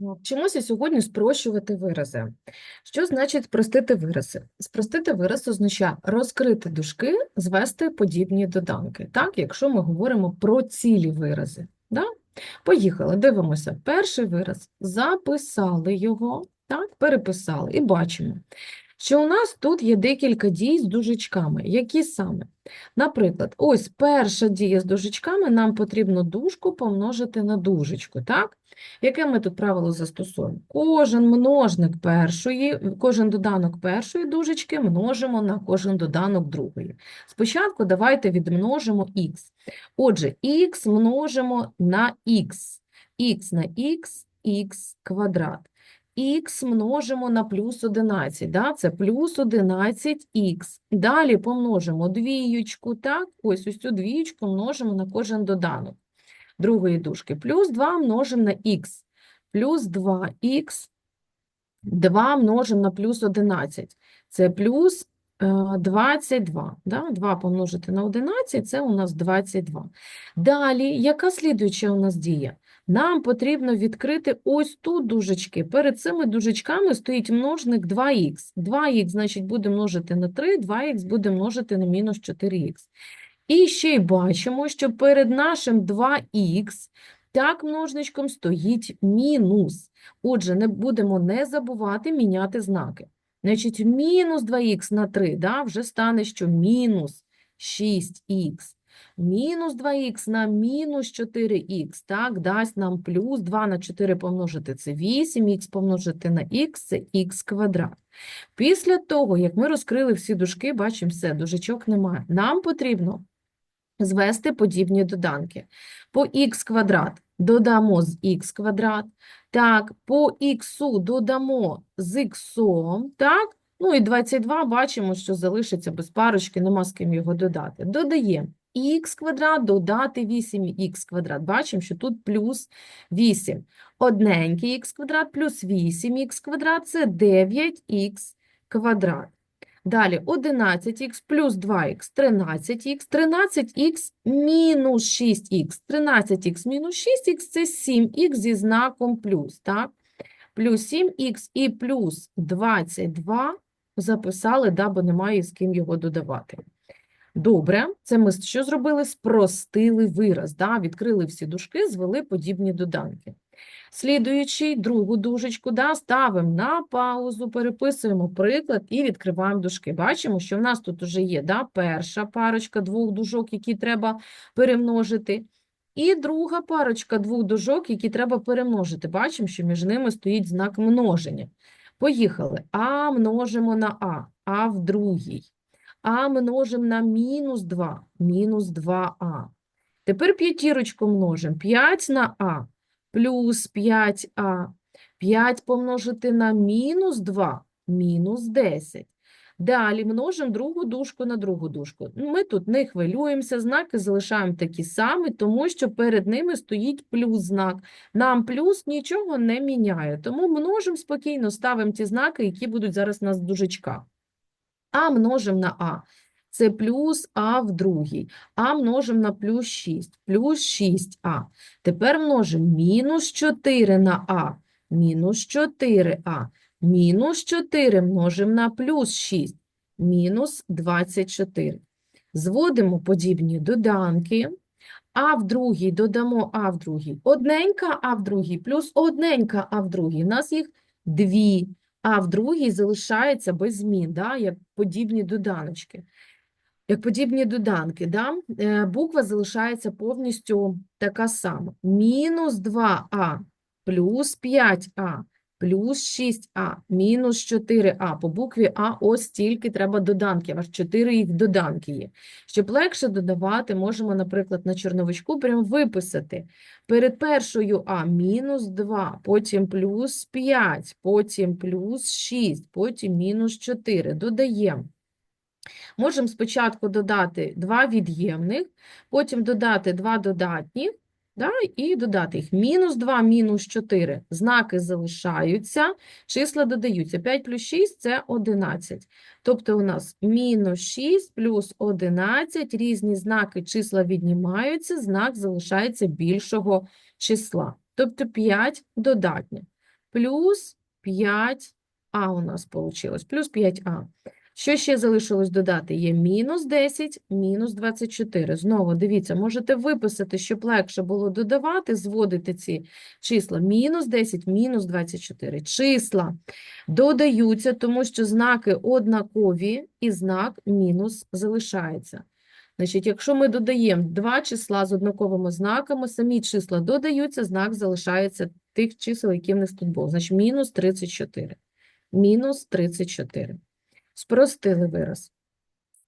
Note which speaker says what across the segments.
Speaker 1: Вчимося сьогодні спрощувати вирази. Що значить спростити вирази? Спростити вираз означає розкрити дужки, звести подібні доданки, так, якщо ми говоримо про цілі вирази. Да? Поїхали, дивимося. Перший вираз. Записали його, так, переписали і бачимо, що у нас тут є декілька дій з дужечками. Які саме? Наприклад, ось перша дія з дужечками, нам потрібно дужку помножити на дужечку, так? Яке ми тут правило застосуємо? Кожен множник першої, кожен доданок першої дужечки множимо на кожен доданок другої. Спочатку давайте відмножимо х. Отже, х множимо на х. х на х, х квадрат. Х множимо на плюс 11, да? це плюс 11х. Далі помножимо двіючку, так? Ось ось цю двіючку множимо на кожен доданок другої дужки. Плюс 2 множимо на х. Плюс 2х, 2 множимо на плюс 11. Це плюс е, 22. Да? 2 помножити на 11 – це у нас 22. Далі, яка слідуюча у нас дія? Нам потрібно відкрити ось тут дужечки. Перед цими дужечками стоїть множник 2х. 2х, значить, буде множити на 3, 2х буде множити на мінус 4х. І ще й бачимо, що перед нашим 2х так множничком стоїть мінус. Отже, не будемо не забувати міняти знаки. Значить, мінус 2х на 3, да, вже стане, що мінус 6х. Мінус 2х на мінус 4х, так, дасть нам плюс 2 на 4 помножити – це 8, х помножити на х – це х квадрат. Після того, як ми розкрили всі дужки, бачимо все, дужечок немає. Нам потрібно звести подібні доданки. По х квадрат додамо з х квадрат, так, по х додамо з х, так, ну і 22 бачимо, що залишиться без парочки, нема з ким його додати. Додаємо х квадрат додати 8х квадрат. Бачимо, що тут плюс 8. Одненький х квадрат плюс 8х квадрат – це 9х квадрат. Далі 11х плюс 2х – 13х, 13х мінус 6х, 13х мінус 6х – це 7х зі знаком плюс, так? Плюс 7х і плюс 22 записали, да, бо немає з ким його додавати. Добре, це ми що зробили? Спростили вираз, да? відкрили всі дужки, звели подібні доданки. Слідуючий, другу дужечку, да, ставимо на паузу, переписуємо приклад і відкриваємо дужки. Бачимо, що в нас тут вже є да, перша парочка двох дужок, які треба перемножити, і друга парочка двох дужок, які треба перемножити. Бачимо, що між ними стоїть знак множення. Поїхали. А множимо на А, А в другій. А множимо на мінус 2, мінус 2А. Тепер п'ятірочку множимо. 5 на А плюс 5а. 5 помножити на мінус 2, мінус 10. Далі множимо другу дужку на другу дужку. Ми тут не хвилюємося, знаки залишаємо такі самі, тому що перед ними стоїть плюс знак. Нам плюс нічого не міняє, тому множимо спокійно, ставимо ті знаки, які будуть зараз у нас в дужечках. А множимо на А. Це плюс А в другій. А множимо на плюс 6. Плюс 6А. Тепер множимо мінус 4 на А. Мінус 4А. Мінус 4 множимо на плюс 6. Мінус 24. Зводимо подібні доданки. А в другій додамо А в другій. Одненька А в другій плюс одненька А в другій. У нас їх дві. А в другій залишається без змін, да, як подібні доданочки як подібні доданки, да? е, буква залишається повністю така сама. Мінус 2а плюс 5а плюс 6а мінус 4а. По букві А ось стільки треба доданків, аж 4 їх доданки є. Щоб легше додавати, можемо, наприклад, на чорновичку прям виписати. Перед першою А мінус 2, потім плюс 5, потім плюс 6, потім мінус 4. Додаємо. Можемо спочатку додати два від'ємних, потім додати два додатніх, да, і додати їх. Мінус 2, мінус 4. Знаки залишаються, числа додаються. 5 плюс 6 – це 11. Тобто у нас мінус 6 плюс 11, різні знаки, числа віднімаються, знак залишається більшого числа. Тобто 5 додатніх. плюс 5а у нас вийшло, плюс 5а. Що ще залишилось додати? Є мінус 10, мінус 24. Знову, дивіться, можете виписати, щоб легше було додавати, зводити ці числа. Мінус 10, мінус 24. Числа додаються, тому що знаки однакові і знак мінус залишається. Значить, якщо ми додаємо два числа з однаковими знаками, самі числа додаються, знак залишається тих чисел, які в нас тут був. Значить, мінус 34. Мінус 34. Спростили вираз.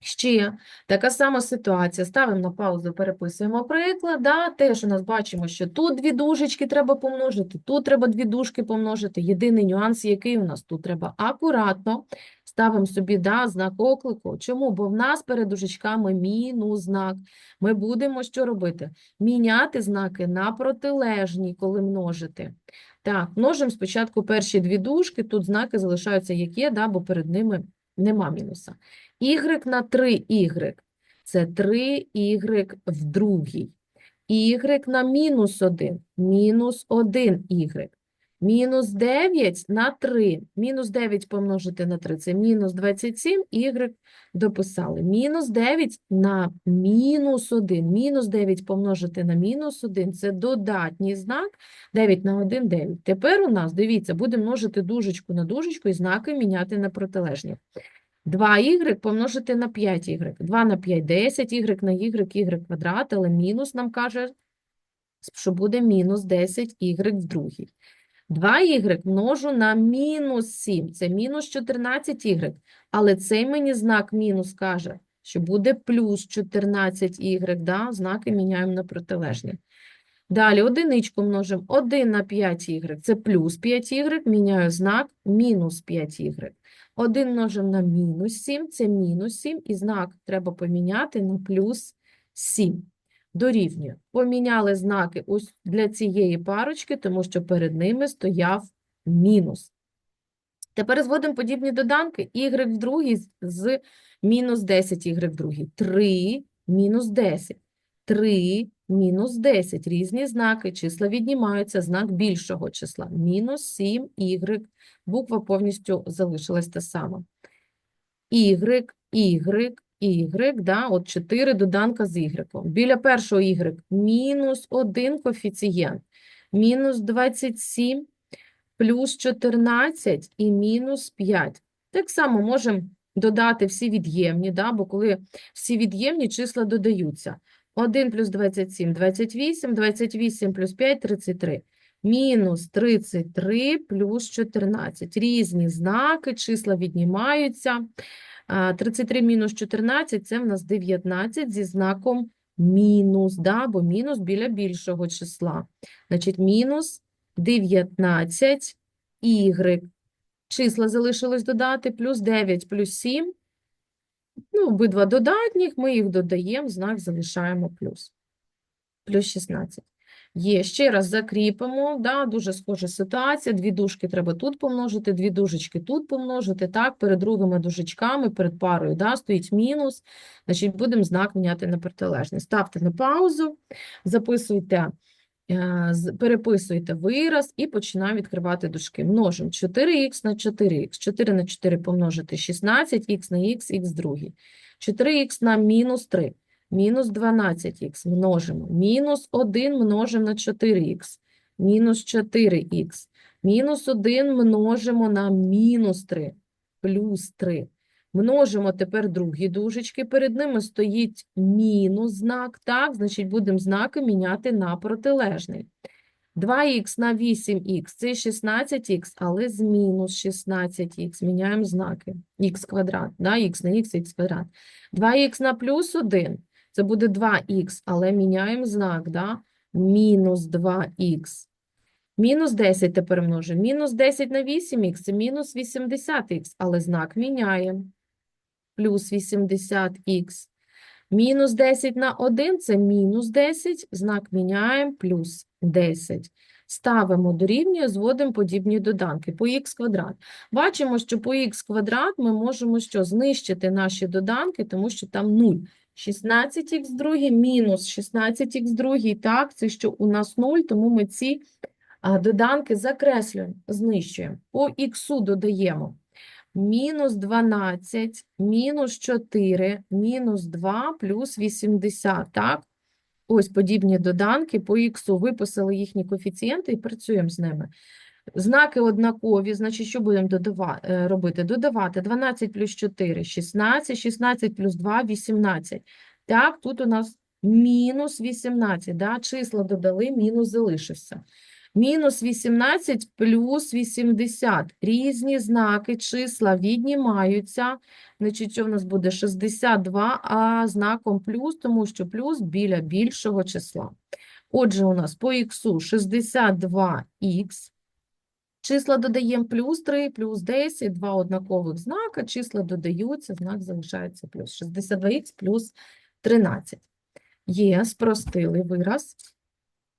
Speaker 1: Ще така сама ситуація. Ставимо на паузу, переписуємо приклад. Да? Теж у нас бачимо, що тут дві дужечки треба помножити, тут треба дві дужки помножити. Єдиний нюанс, який у нас тут треба акуратно ставимо собі да, знак оклику. Чому? Бо в нас перед дужечками мінус знак. Ми будемо що робити? Міняти знаки на протилежні, коли множити. Так, множимо спочатку перші дві дужки, тут знаки залишаються як є, да, бо перед ними нема мінуса. Y на 3y – це 3y в другій. Y на мінус 1 – мінус 1y. Мінус 9 на 3. Мінус 9 помножити на 3 – це мінус 27, y дописали. Мінус 9 на мінус 1. Мінус 9 помножити на мінус 1 – це додатній знак. 9 на 1 – 9. Тепер у нас, дивіться, будемо множити дужечку на дужечку і знаки міняти на протилежні. 2y помножити на 5y. 2 на 5 – 10, y на y – y квадрат, але мінус нам каже, що буде мінус 10y в другій. 2y множу на мінус 7, це мінус 14y, але цей мені знак мінус каже, що буде плюс 14y, да? знаки міняємо на протилежні. Далі одиничку множимо 1 на 5y, це плюс 5y, міняю знак мінус 5y. 1 множимо на мінус 7, це мінус 7, і знак треба поміняти на плюс 7. Дорівнює. Поміняли знаки ось для цієї парочки, тому що перед ними стояв мінус. Тепер зводимо подібні доданки. y в другій з- мінус 10 y в другій. 3 мінус 10. 3 мінус 10. Різні знаки. Числа віднімаються. Знак більшого числа. Мінус 7 y. Буква повністю залишилась та сама. Y, Y, Y, да, от 4 доданка з Y. Біля першого Y мінус 1 коефіцієнт, мінус 27, плюс 14 і мінус 5. Так само можемо додати всі від'ємні, да, бо коли всі від'ємні числа додаються. 1 плюс 27 – 28, 28 плюс 5 – 33. Мінус 33 плюс 14. Різні знаки, числа віднімаються. А, 33 мінус 14 – це в нас 19 зі знаком мінус, да, бо мінус біля більшого числа. Значить, мінус 19 y. Числа залишилось додати, плюс 9, плюс 7. Ну, обидва додатніх, ми їх додаємо, знак залишаємо плюс. Плюс 16. Є, ще раз закріпимо, да, дуже схожа ситуація, дві дужки треба тут помножити, дві дужечки тут помножити, так, перед другими дужечками, перед парою, да, стоїть мінус, значить, будемо знак міняти на протилежний. Ставте на паузу, записуйте, е, переписуйте вираз і починаємо відкривати дужки. Множимо 4х на 4х, 4 на 4 помножити 16, х на х, х другий. 4х на мінус 3. Мінус 12х множимо. Мінус 1 множимо на 4х. Мінус 4х. Мінус 1 множимо на мінус 3. Плюс 3. Множимо тепер другі дужечки. Перед ними стоїть мінус знак. Так, значить, будемо знаки міняти на протилежний. 2х на 8х – це 16х, але з мінус 16х. Міняємо знаки. х квадрат, да? х на х, х квадрат. 2х на плюс 1 – це буде 2х, але міняємо знак, да? мінус 2х. Мінус 10 тепер множимо. Мінус 10 на 8х – це мінус 80х, але знак міняємо. Плюс 80х. Мінус 10 на 1 – це мінус 10, знак міняємо, плюс 10. Ставимо дорівнює, зводимо подібні доданки по х квадрат. Бачимо, що по х квадрат ми можемо що? Знищити наші доданки, тому що там 0. 16х другий мінус 16х другий, так, це що у нас 0, тому ми ці доданки закреслюємо, знищуємо. По х додаємо мінус 12, мінус 4, мінус 2, плюс 80, так? Ось подібні доданки по х виписали їхні коефіцієнти і працюємо з ними. Знаки однакові, значить, що будемо додава- е, робити? Додавати 12 плюс 4 – 16, 16 плюс 2 – 18. Так, тут у нас мінус 18, да? числа додали, мінус залишився. Мінус 18 плюс 80. Різні знаки, числа віднімаються. Значить, що в нас буде 62, а знаком плюс, тому що плюс біля більшого числа. Отже, у нас по х 62х. Числа додаємо плюс 3, плюс 10, два однакових знака, числа додаються, знак залишається плюс. 62х плюс 13. Є, спростили вираз.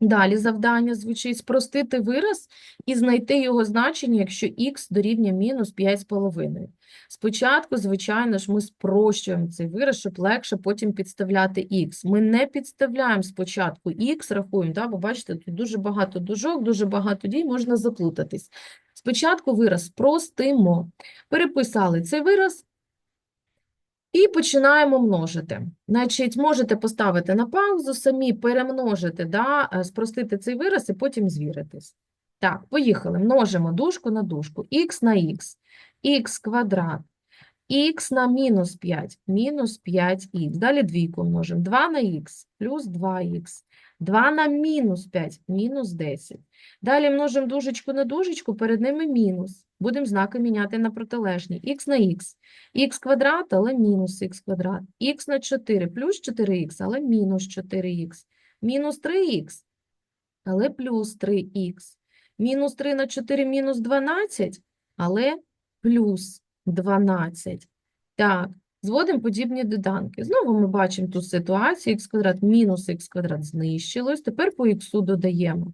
Speaker 1: Далі завдання звучить спростити вираз і знайти його значення, якщо х дорівнює мінус 5,5. Спочатку, звичайно ж, ми спрощуємо цей вираз, щоб легше потім підставляти х. Ми не підставляємо спочатку х, рахуємо, да, бо бачите, тут дуже багато дужок, дуже багато дій, можна заплутатись. Спочатку вираз спростимо. Переписали цей вираз і починаємо множити. Значить, можете поставити на паузу, самі перемножити, да, е, спростити цей вираз і потім звіритись. Так, поїхали. Множимо дужку на дужку. х на х, х квадрат, х на мінус 5, мінус 5х. Далі двійку множимо. 2 на х, плюс 2х. 2 на мінус 5, мінус 10. Далі множимо дужечку на дужечку, перед ними мінус. Будемо знаки міняти на протилежні. х на х. х квадрат, але мінус х квадрат. х на 4 плюс 4х, але мінус 4х. Мінус 3х, але плюс 3х. Мінус 3 на 4 мінус 12, але плюс 12. Так, зводимо подібні доданки. Знову ми бачимо ту ситуацію, х квадрат мінус х квадрат знищилось. Тепер по х додаємо.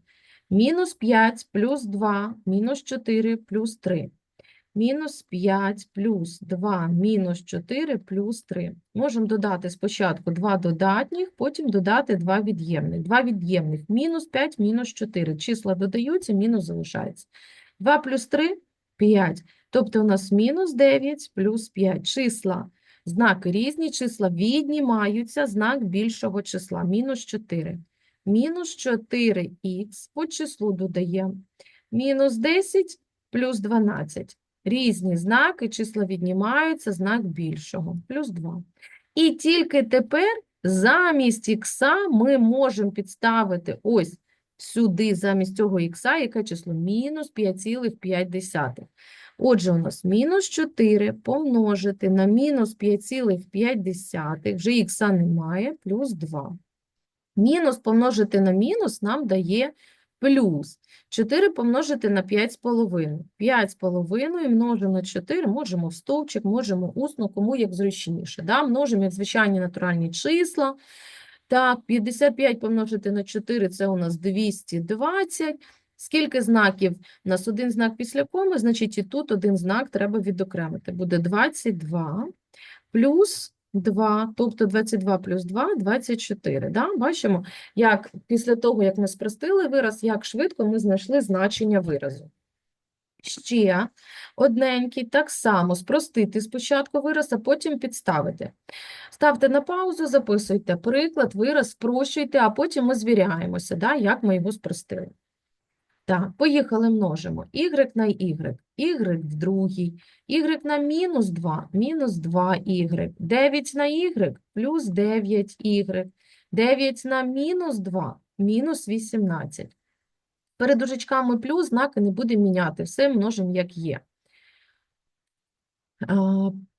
Speaker 1: Мінус 5 плюс 2, мінус 4 плюс 3. Мінус 5 плюс 2 мінус 4 плюс 3. Можемо додати спочатку 2 додатніх, потім додати 2 від'ємних. 2 від'ємних – мінус 5, мінус 4. Числа додаються, мінус залишається. 2 плюс 3 – 5. Тобто у нас мінус 9 плюс 5. Числа, знаки різні, числа віднімаються, знак більшого числа – мінус 4. Мінус 4х по числу додаємо. Мінус 10 плюс 12. Різні знаки, числа віднімаються, знак більшого, плюс 2. І тільки тепер замість х ми можемо підставити ось сюди, замість цього х, яке число? Мінус 5,5. Отже, у нас мінус 4 помножити на мінус 5,5, вже х немає, плюс 2. Мінус помножити на мінус нам дає плюс. 4 помножити на 5,5. 5,5 множимо на 4, можемо в стовпчик, можемо усно, кому як зручніше. Да? Множимо як звичайні натуральні числа. Так, 55 помножити на 4 – це у нас 220. Скільки знаків? У нас один знак після коми, значить і тут один знак треба відокремити. Буде 22 плюс 2, тобто 22 плюс 2 – 24. Да? Бачимо, як після того, як ми спростили вираз, як швидко ми знайшли значення виразу. Ще одненький, так само спростити спочатку вираз, а потім підставити. Ставте на паузу, записуйте приклад, вираз, спрощуйте, а потім ми звіряємося, да, як ми його спростили. Так, поїхали множимо. y на y, y в другій, y на мінус 2, мінус 2y, 9 на y, плюс 9y, 9 на мінус 2, мінус 18. Перед дужечками плюс знаки не будемо міняти, все множимо як є.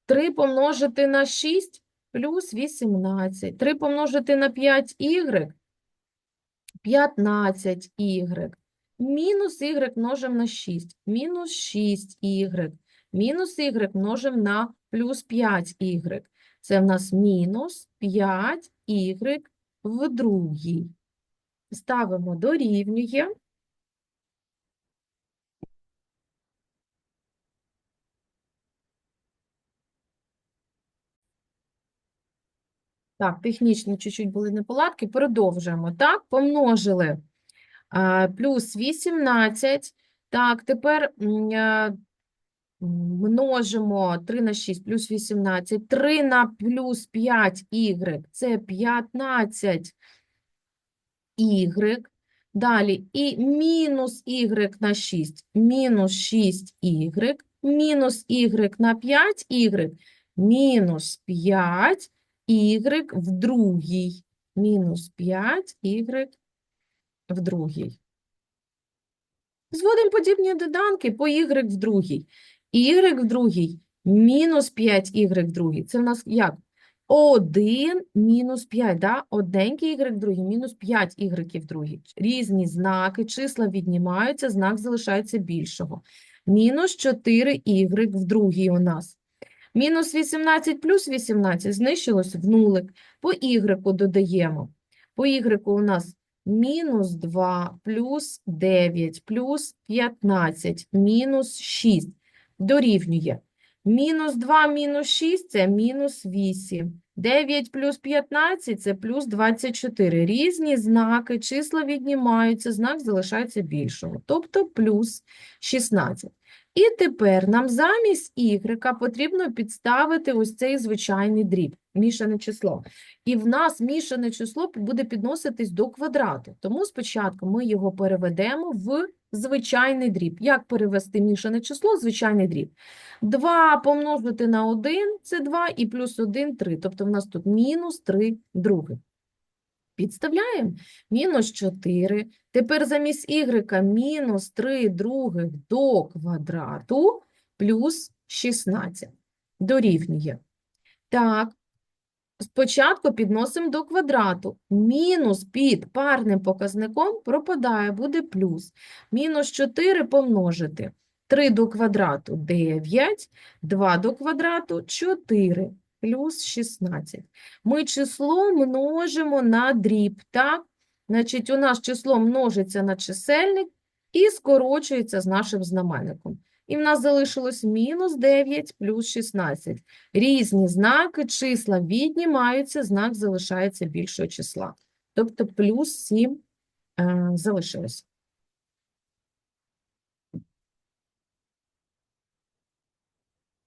Speaker 1: 3 помножити на 6 плюс 18. 3 помножити на 5y 15y. Мінус y множимо на 6. Мінус 6y. Мінус y множимо на плюс 5y. Це в нас мінус 5y в другій. Ставимо дорівнює. Так, технічно чуть-чуть були неполадки. Продовжуємо. Так, помножили плюс 18. Так, тепер е, множимо 3 на 6 плюс 18. 3 на плюс 5y – це 15 y. Далі і мінус y на 6, мінус 6y, мінус y на 5y, мінус 5y в другій, мінус 5y в другій. Зводимо подібні доданки по y в другій. y в другій мінус 5y в другій. Це в нас як? 1 мінус 5, да? Одненький y в другій, мінус 5 y в другій. Різні знаки, числа віднімаються, знак залишається більшого. Мінус 4 y в другій у нас. Мінус 18 плюс 18 знищилось в нулик. По y додаємо. По y у нас мінус 2 плюс 9 плюс 15 мінус 6 дорівнює. Мінус 2 мінус 6 – це мінус 8. 9 плюс 15 – це плюс 24. Різні знаки, числа віднімаються, знак залишається більшого, тобто плюс 16. І тепер нам замість y потрібно підставити ось цей звичайний дріб, мішане число. І в нас мішане число буде підноситись до квадрату. Тому спочатку ми його переведемо в звичайний дріб. Як перевести мішане число звичайний дріб? 2 помножити на 1 – це 2, і плюс 1 – 3. Тобто в нас тут мінус 3 других. Підставляємо. Мінус 4. Тепер замість y мінус 3 других до квадрату плюс 16. Дорівнює. Так, спочатку підносимо до квадрату. Мінус під парним показником пропадає, буде плюс. Мінус 4 помножити. 3 до квадрату – 9, 2 до квадрату – 4, плюс 16. Ми число множимо на дріб, так? Значить, у нас число множиться на чисельник і скорочується з нашим знаменником. І в нас залишилось мінус 9 плюс 16. Різні знаки, числа віднімаються, знак залишається більшого числа. Тобто плюс 7 е, залишилось.